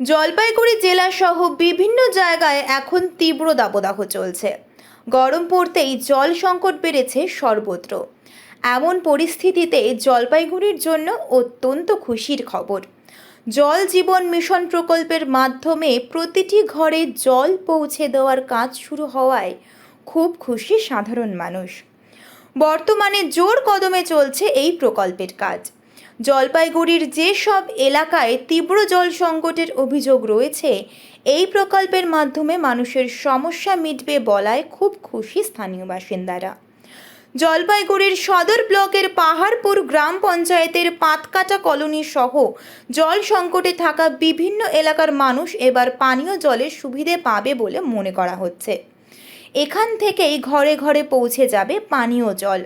জলপাইগুড়ি জেলা সহ বিভিন্ন জায়গায় এখন তীব্র দাবদাহ চলছে। গরম পড়তেই জল সংকট বেড়েছে সর্বত্র। এমন পরিস্থিতিতে জলপাইগুড়ির জন্য অত্যন্ত খুশির খবর। জল জীবন মিশন প্রকল্পের মাধ্যমে প্রতিটি ঘরে জল পৌঁছে দেওয়ার কাজ শুরু হওয়ায় খুব খুশি সাধারণ মানুষ। বর্তমানে জোর কদমে চলছে এই প্রকল্পের কাজ। জলপাইগুড়ির যেসব এলাকায় তীব্র জল সংকটের অভিযোগ রয়েছে, এই প্রকল্পের মাধ্যমে মানুষের সমস্যা মিটবে বলায় খুব খুশি স্থানীয় বাসিন্দারা। জলপাইগুড়ির সদর ব্লকের পাহাড়পুর গ্রাম পঞ্চায়েতের পাতকাটা কলোনি সহ জল সংকটে থাকা বিভিন্ন এলাকার মানুষ এবার পানীয় জলের সুবিধে পাবে বলে মনে করা হচ্ছে। এখান থেকেই ঘরে ঘরে পৌঁছে যাবে পানীয় জল।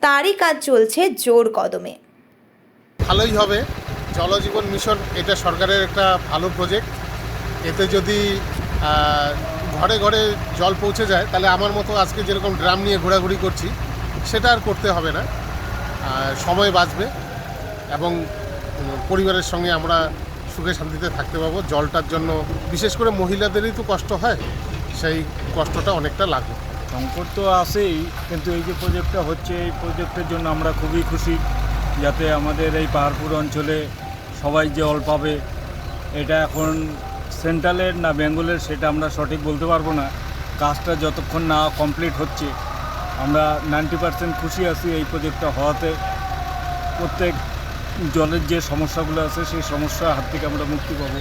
তারই কাজ চলছে জোর কদমে। ভালোই হবে। জলজীবন মিশন এটা সরকারের একটা ভালো প্রজেক্ট এতে যদি ঘরে ঘরে জল পৌঁছে যায়, তাহলে আমার মতো আজকে যেরকম ড্রাম নিয়ে ঘোরাঘুরি করছি, সেটা আর করতে হবে না। সময় বাঁচবে এবং পরিবারের সঙ্গে আমরা সুখে শান্তিতে থাকতে পাবো জলটার জন্য বিশেষ করে মহিলাদেরই তো কষ্ট হয়, সেই কষ্টটা অনেকটা লাগবে। সংকট তো আসেই কিন্তু এই যে প্রজেক্টটা হচ্ছে, এই প্রজেক্টের জন্য আমরা খুবই খুশি। যাতে আমাদের এই পাহাড়পুর অঞ্চলে সবাই জল পাবে, এটা এখন সেন্ট্রালের না বেঙ্গলের সেটা আমরা সঠিক বলতে পারব না। কাজটা যতক্ষণ না কমপ্লিট হচ্ছে, আমরা নাইনটি পার্সেন্ট খুশি আছি এই প্রজেক্টটা হওয়াতে। প্রত্যেক জলের যে সমস্যাগুলো আছে, সেই সমস্যার হাত থেকে আমরা মুক্তি পাবো।